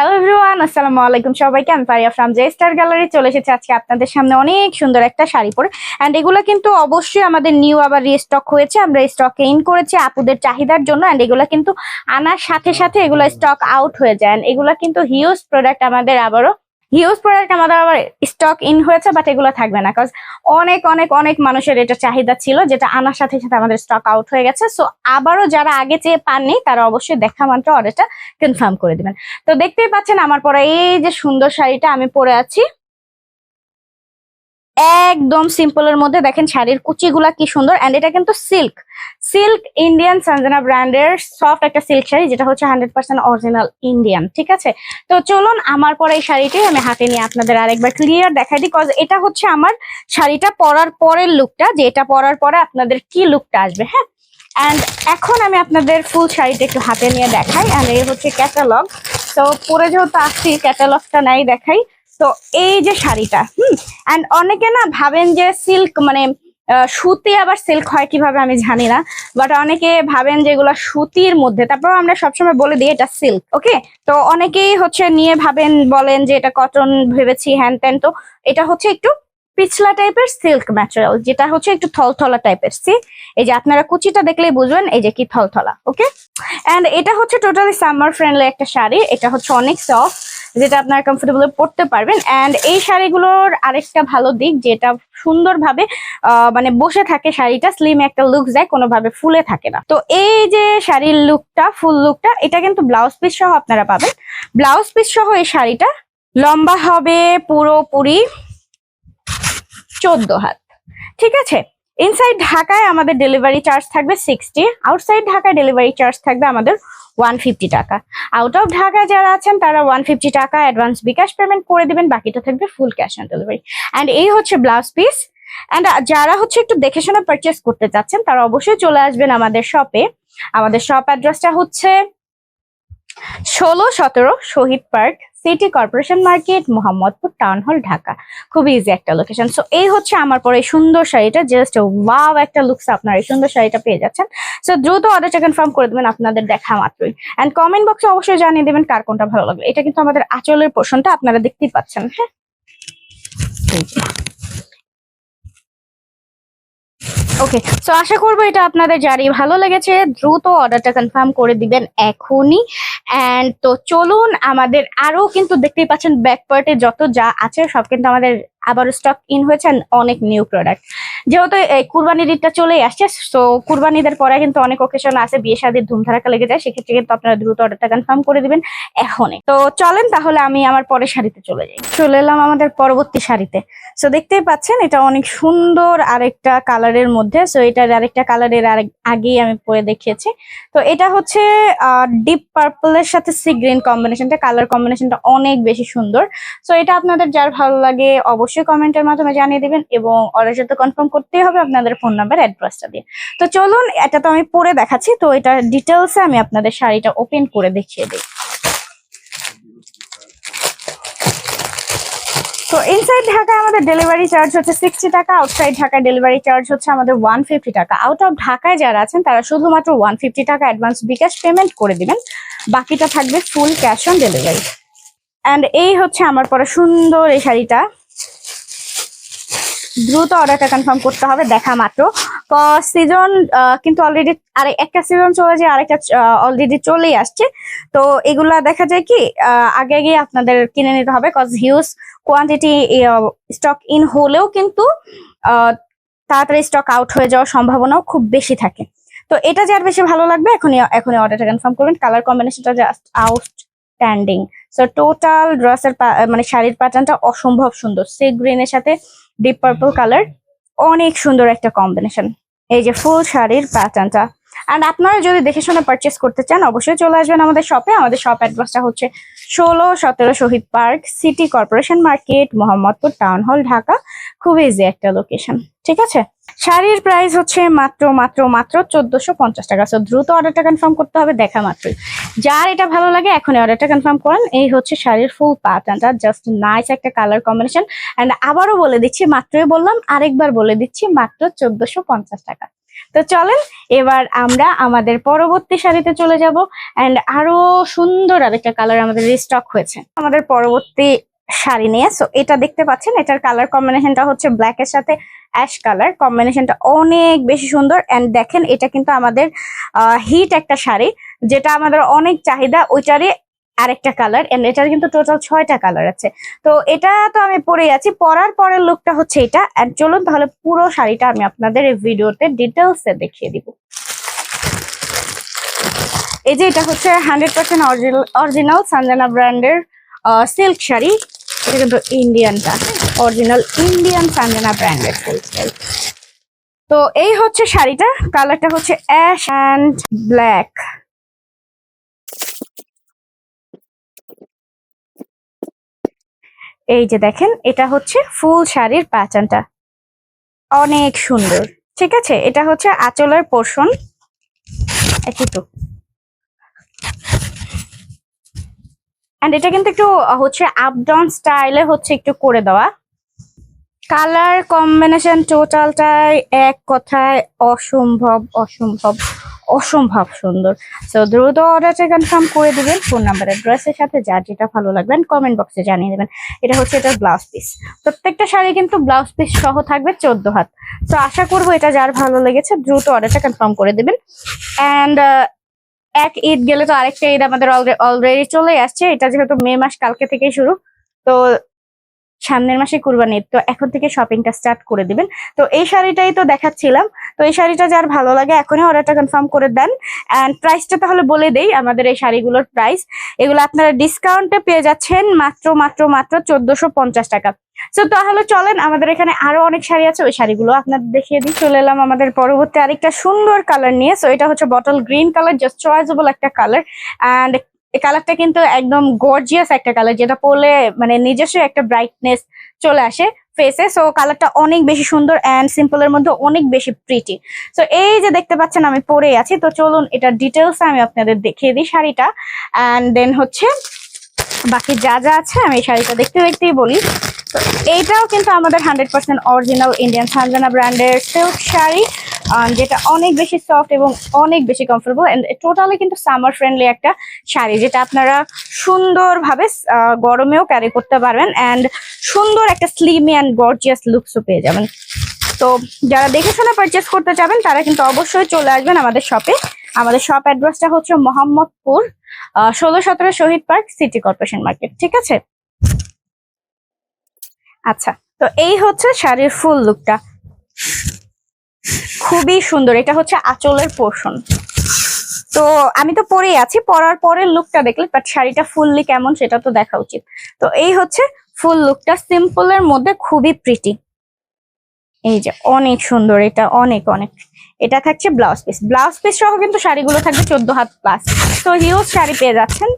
Hello everyone আসসালামু আলাইকুম সবাইকে। আমি Pariya from J Star gallery চলে এসেছি আজকে আপনাদের সামনে অনেক সুন্দর একটা শাড়ি পরে। অ্যান্ড এগুলো কিন্তু অবশ্যই আমাদের নিউ আবার রিস্টক হয়েছে। আমরা স্টকে ইন করেছি আপুদের চাহিদার জন্য। অ্যান্ড এগুলো কিন্তু আনার সাথে সাথে এগুলো স্টক আউট হয়ে যায়। অ্যান্ড এগুলো কিন্তু হিউজ প্রোডাক্ট আমাদের আবারও হিউজ প্রোডাক্ট আমাদের আবার স্টক ইন হয়েছে বাট এগুলো থাকবে না কজ অনেক অনেক অনেক মানুষের এটা চাহিদা ছিল, যেটা আনার সাথে সাথে আমাদের স্টক আউট হয়ে গেছে। সো আবারও যারা আগে চেয়ে পাননি, তারা অবশ্যই দেখা মাত্র অর্ডারটা কনফার্ম করে দিবেন। তো দেখতেই পাচ্ছেন, আমার পরে এই যে সুন্দর শাড়িটা আমি পরে আছি। একদম সিম্পলের মধ্যে দেখেন শাড়ির কুচিগুলা কি সুন্দর এন্ড এটা কিন্তু সিল্ক সিল্ক ইন্ডিয়ান সঞ্জনা ব্র্যান্ডের সফট একটা সিল্ক শাড়ি যেটা হচ্ছে হান্ড্রেড পার্সেন্ট অরিজিনাল ইন্ডিয়ান ঠিক আছে? তো চলুন আমার পরে এই শাড়িটি আমি হাতে নিয়ে আপনাদের আরেকবার ক্লিয়ার দেখাই দিই কজ এটা হচ্ছে আমার শাড়িটা পরার পরের লুকটা যে এটা পরার পরে আপনাদের কি লুকটা আসবে হ্যাঁ? অ্যান্ড এখন আমি আপনাদের ফুল শাড়িটা একটু হাতে নিয়ে দেখাই অ্যান্ড এই হচ্ছে ক্যাটালগ তো পরে যেহেতু আসছি ক্যাটালগটা নাই দেখাই তো এই যে শাড়িটা, হুম অ্যান্ড অনেকে না ভাবেন যে সিল্ক মানে সুতি আবার সিল্ক হয় কীভাবে আমি জানি না বাট অনেকে ভাবেন যে এগুলো সুতির মধ্যে তারপর আমরা সবসময় বলে দিই এটা সিল্ক ওকে তো অনেকেই হচ্ছে নিয়ে ভাবেন, বলেন যে এটা কটন ভেবেছি হ্যান ত্যান তো এটা হচ্ছে একটু পিছলা টাইপের সিল্ক ম্যাটেরিয়াল, যেটা হচ্ছে একটু থলথলা টাইপের সি এই যে আপনারা কুচিটা দেখলেই বুঝবেন এই যে কি থলথলা ওকে এন্ড এটা হচ্ছে টোটালি সামার ফ্রেন্ডলি একটা শাড়ি, এটা হচ্ছে অনেক সফট যেটা আপনারা কমফোর্টেবল পরতে পারবেন। এন্ড এই শাড়িগুলোর আরেকটা ভালো দিক, যেটা সুন্দরভাবে মানে বসে থাকে শাড়িটা স্লিম একটা লুক যায় কোনোভাবে ফুলে থাকে না। তো এই যে শাড়ির লুকটা ফুল লুকটা এটা কিন্তু ব্লাউজ পিস সহ আপনারা পাবেন। ব্লাউজ পিস সহ এই শাড়িটা লম্বা হবে পুরোপুরি চোদ্দ হাত। ঠিক আছে? ইনসাইড ঢাকায় আমাদের ডেলিভারি চার্জ থাকবে সিক্সটি আউটসাইড ঢাকায় ডেলিভারি চার্জ থাকবে আমাদের ওয়ান ফিফটি টাকা। আউট অফ ঢাকা যারা আছেন, তারা ওয়ান ফিফটি টাকা অ্যাডভান্স বিকাশ পেমেন্ট করে দিবেন, বাকিটা থাকবে full cash on delivery and এই হচ্ছে ব্লাউজ পিস অ্যান্ড যারা হচ্ছে একটু দেখে শুনে পারচেস করতে চাচ্ছেন, তারা অবশ্যই চলে আসবেন আমাদের শপে আমাদের শপ অ্যাড্রেসটা হচ্ছে ষোলো সতেরো Shahid park city corporation market, Mohammadpur town hall, Dhaka. খুবই ইজি একটা লোকেশন সো এই হচ্ছে আমার পরে সুন্দর শাড়িটা জাস্ট ওয়াও একটা লুকস আপনার এই সুন্দর শাড়িটা পেয়ে যাচ্ছেন। সো দ্রুত অর্ডারটা কনফার্ম করে দেবেন, আপনাদের দেখা মাত্রই। অ্যান্ড কমেন্ট বক্সে অবশ্যই জানিয়ে দেবেন কার কোনটা ভালো লাগবে এটা কিন্তু আমাদের আঁচলের পোষণটা আপনারা দেখতেই পাচ্ছেন হ্যাঁ? ওকে সো আশা করব এটা আপনাদের যারই ভালো লেগেছে। দ্রুত অর্ডারটা কনফার্ম করে দিবেন এখনই। অ্যান্ড তো চলুন, আমাদের আরও কিন্তু দেখতেই পাচ্ছেন ব্যাক পার্টে যত যা আছে, সব কিন্তু আমাদের আবার স্টক ইন হয়েছে অনেক নিউ প্রোডাক্ট যেহেতু কুরবানির ঈদটা চলেই আসছে তো কুরবানি ঈদের পরে কিন্তু অনেক ওকেশন আছে, বিয়ে শাদির ধুমধারাকা লেগে যায়, সেক্ষেত্রে কিন্তু আপনারা দ্রুত অর্ডারটা কনফার্ম করে দিবেন এখনই। তো চলেন তাহলে আমি আমার পরের শাড়িতে চলে যাই। চলে এলাম আমাদের পরবর্তী শাড়িতে। সো দেখতেই পাচ্ছেন, এটা অনেক সুন্দর আরেকটা কালারের মধ্যে সো এটার আরেকটা কালারের আগেই আমি পরে দেখিয়েছি। তো এটা হচ্ছে ডিপ পার্পলের সাথে সি গ্রিন কম্বিনেশনটা কালার কম্বিনেশনটা অনেক বেশি সুন্দর। সো এটা আপনাদের যার ভালো লাগে, অবশ্যই কমেন্টের মাধ্যমে জানিয়ে দিবেন এবং অর্ডার সাথে কনফার্ম করতেই হবে আপনাদের ফোন নাম্বার অ্যাড্রেসটা দিয়ে। তো চলুন, এটা তো আমি পরে দেখাচ্ছি, তো এটা ডিটেলসে আমি আপনাদের শাড়িটা ওপেন করে দেখিয়ে দিই। তো ইনসাইড ঢাকায় আমাদের ডেলিভারি চার্জ হচ্ছে সিক্সটি টাকা আউটসাইড ঢাকায় ডেলিভারি চার্জ হচ্ছে আমাদের ওয়ান ফিফটি টাকা। আউট অফ ঢাকায় যারা আছেন, তারা শুধুমাত্র ওয়ান ফিফটি টাকা অ্যাডভান্স বিকাশ পেমেন্ট করে দিবেন। বাকিটা থাকবে full cash on delivery and এই হচ্ছে আমার পরে সুন্দর এই শাড়িটা। দ্রুত অর্ডারটা কনফার্ম করতে হবে, দেখা মাত্র। সিজন কিন্তু অলরেডি আরে একটা সিজন চলে যায় আরেকটা অলরেডি চলেই আসছে। তো এগুলা দেখা যায় কি আগে আগে আপনাদের কিনে নিতে হবে cause huge quantity stock in হলেও কিন্তু তাড়াতাড়ি স্টক আউট হয়ে যাওয়ার সম্ভাবনাও খুব বেশি থাকে। তো এটা যার বেশি ভালো লাগবে, এখনই এখনই অর্ডারটা কনফার্ম করবেন। কালার কম্বিনেশনটা জাস্ট আউটস্ট্যান্ডিং সো টোটাল ড্রেসের মানে শাড়ির প্যাটার্নটা অসম্ভব সুন্দর। সে গ্রিনের সাথে ডিপ পার্পল কালার অনেক সুন্দর একটা কম্বিনেশন এই যে ফুল শাড়ির প্যাটার্নটা অ্যান্ড আপনারা যদি দেখে শুনে পারচেস করতে চান, অবশ্যই চলে আসবেন আমাদের শপে আমাদের শপ অ্যাড্রেসটা হচ্ছে ষোলো সতেরো Shahid park city corporation market Mohammadpur town hall Dhaka. খুব ইজি একটা লোকেশন ঠিক আছে? শাড়ির প্রাইস হচ্ছে মাত্র মাত্র মাত্র চোদ্দশো পঞ্চাশ টাকা। সো দ্রুত অর্ডারটা কনফার্ম করতে হবে, দেখা মাত্রই। যার এটা ভালো লাগে, এখনই অর্ডারটা কনফার্ম করেন। এই হচ্ছে শাড়ির ফুল প্যাটার্নটা জাস্ট নাইস একটা কালার কম্বিনেশন অ্যান্ড আবারও বলে দিচ্ছি, মাত্রই বললাম, আরেকবার বলে দিচ্ছি, মাত্র চোদ্দশো পঞ্চাশ টাকা। তো চলেন, এবার আমরা আমাদের পরবর্তী শাড়িতে চলে যাব এন্ড আরও সুন্দর আরেকটা কালার আমাদের রিস্টক হয়েছে। আমাদের পরবর্তী শাড়ি নিয়ে সো এটা দেখতে পাচ্ছেন, এটার কালার কম্বিনেশনটা হচ্ছে ব্ল্যাক এর সাথে অ্যাশ কালার কম্বিনেশনটা অনেক বেশি সুন্দর এন্ড দেখেন এটা কিন্তু আমাদের হিট একটা শাড়ি, যেটা আমাদের অনেক চাহিদা, ওইটারই আরেকটা কালার এন্ড এটার কিন্তু টোটাল ছয়টা কালার আছে। তো এটা তো আমি পরে আছি। পরার পরের লুকটা হচ্ছে এটা। এন্ড চলুন তাহলে পুরো শাড়িটা আমি আপনাদের এই ভিডিওতে ডিটেলস দেখিয়ে দিব। এই যে এটা হচ্ছে হান্ড্রেড পার্সেন্ট অরিজিনাল সঞ্জনা ব্র্যান্ডের সিল্ক শাড়ি। এটা কিন্তু ইন্ডিয়ানটা অরিজিনাল ইন্ডিয়ান সঞ্জনা ব্র্যান্ডের সিল্ক শাড়ি। তো এই হচ্ছে শাড়িটা। কালারটা হচ্ছে অ্যাশ অ্যান্ড ব্ল্যাক এই যে দেখেন, এটা হচ্ছে ফুল শাড়ির প্যাটার্নটা। অনেক সুন্দর, ঠিক আছে? এটা হচ্ছে আঁচলের পোর্শন একটু তো। এন্ড এটা কিন্তু একটু হচ্ছে আপ ডাউন স্টাইলে হচ্ছে একটু করে দেওয়া। কালার কম্বিনেশন টোটালটাই এক কথায় অসম্ভব অসম্ভব। অসম্ভব সুন্দর। সো দ্রুত অর্ডারটা কনফার্ম করে দিবেন ফোন নাম্বার অ্যাড্রেসের সাথে, যার যেটা ভালো লাগবে কমেন্ট বক্সে জানিয়ে দেবেন। এটা হচ্ছে এটার ব্লাউজ পিস প্রত্যেকটা শাড়ি কিন্তু ব্লাউজ পিস সহ থাকবে চোদ্দ হাত। তো আশা করব এটা যার ভালো লেগেছে, দ্রুত অর্ডারটা কনফার্ম করে দেবেন। অ্যান্ড এক ঈদ গেলে তো আরেকটা ঈদ আমাদের অলরেডি চলে আসছে। এটা যেহেতু মে মাস কালকে থেকেই শুরু। তো সামনের মাসে কুরবানি তো এখন থেকে শপিংটা স্টার্ট করে দিবেন। তো এই শাড়িটাই তো দেখাচ্ছিলাম। তো এই শাড়িটা যার ভালো লাগে, এখনই অর্ডারটা কনফার্ম করে দেন। অ্যান্ড প্রাইসটা তাহলে বলে দেই, আমাদের এই শাড়িগুলোর প্রাইস এগুলো আপনারা ডিসকাউন্টে পেয়ে যাচ্ছেন মাত্র মাত্র মাত্র চোদ্দশো টাকা। তো তাহলে চলেন, আমাদের এখানে আরও অনেক শাড়ি আছে, ওই শাড়িগুলো আপনাদের দেখিয়ে দিই। চলে এলাম আমাদের পরবর্তী আরেকটা সুন্দর কালার নিয়ে। সো এটা হচ্ছে bottle green colour just choosable একটা কালার অ্যান্ড এই কালারটা কিন্তু একদম গর্জিয়াস একটা কালার, যেটা পরলে মানে নিজস্ব একটা ব্রাইটনেস চলে আসে ফেসে সো কালারটা অনেক বেশি সুন্দর অ্যান্ড সিম্পলের মধ্যে অনেক বেশি প্রিটি সো এই যে দেখতে পাচ্ছেন আমি পরে আছি। তো চলুন এটা ডিটেলস আমি আপনাদের দেখিয়ে দিই শাড়িটা। অ্যান্ড দেন হচ্ছে বাকি যা যা আছে আমি এই শাড়িটা দেখতে দেখতেই বলি। তো এইটাও কিন্তু আমাদের hundred percent original Indian Sanjana ব্র্যান্ডের সিল্ক শাড়ি। যেটা অনেক বেশি সফট এবং অনেক বেশি কমফোর্টেবল টোটালি কিন্তু সামার ফ্রেন্ডলি একটা শাড়ি, যেটা আপনারা সুন্দরভাবে গরমেও ক্যারি করতে পারবেন অ্যান্ড সুন্দর একটা স্লিমি অ্যান্ড গর্জিয়াস লুকসও পেয়ে যাবেন। তো যারা দেখে শুনে পারচেস করতে চাবেন তারা কিন্তু অবশ্যই চলে আসবেন আমাদের শপে আমাদের শপ অ্যাড্রেসটা হচ্ছে মোহাম্মদপুর ষোলো সতেরো Shahid park, city corporation market, ঠিক আছে? আচ্ছা তো এই হচ্ছে শাড়ির ফুল লুকটা খুবই সুন্দর, এটা হচ্ছে আঁচলের পোর্শন তো আমি তো পরেই আছি, পরার পরের লুকটা দেখলে বাট শাড়িটা ফুললি কেমন সেটা তো দেখা উচিত। তো এই হচ্ছে ফুল লুকটা সিম্পলের মধ্যে খুবই প্রিটি এই যে, অনেক সুন্দর, এটা অনেক অনেক। এটা থাকছে ব্লাউজ পিস ব্লাউজ পিস সহ কিন্তু শাড়িগুলো থাকবে চোদ্দ হাত প্লাস তো হিউজ শাড়ি পেয়ে যাচ্ছেন।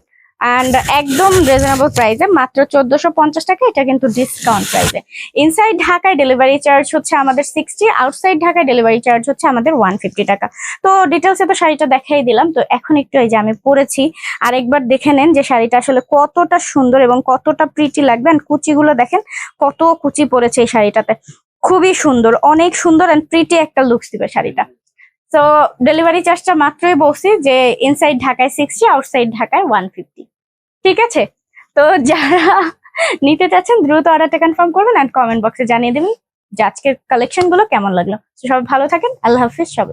অ্যান্ড একদম রিজনেবল প্রাইসে মাত্র চোদ্দশো পঞ্চাশ টাকা, এটা কিন্তু ডিসকাউন্ট প্রাইসে ইনসাইড ঢাকায় ডেলিভারি চার্জ হচ্ছে আমাদের সিক্সটি আউটসাইড ঢাকায় ডেলিভারি চার্জ হচ্ছে আমাদের ওয়ান ফিফটি টাকা। তো ডিটেলসে তো শাড়িটা দেখাই দিলাম, তো এখন একটু এই যে আমি পরেছি, আরেকবার দেখে নেন যে শাড়িটা আসলে কতটা সুন্দর এবং কতটা প্রিটি লাগবে। And কুচিগুলো দেখেন, কত কুচি পড়েছে এই শাড়িটাতে। খুবই সুন্দর, অনেক সুন্দর অ্যান্ড প্রিটি একটা লুকস দিবে শাড়িটা। তো ডেলিভারি চার্জটা মাত্রই বলছি যে ইনসাইড ঢাকায় সিক্সটি আউটসাইড ঢাকায় ওয়ান ফিফটি ঠিক আছে? তো যারা নিতে চাচ্ছেন, দ্রুত অর্ডারটা কনফার্ম করবেন অ্যান্ড কমেন্ট বক্সে জানিয়ে দেবেন যে আজকের কালেকশনগুলো কেমন লাগল। সবাই ভালো থাকেন, আল্লাহ হাফিজ সবাই।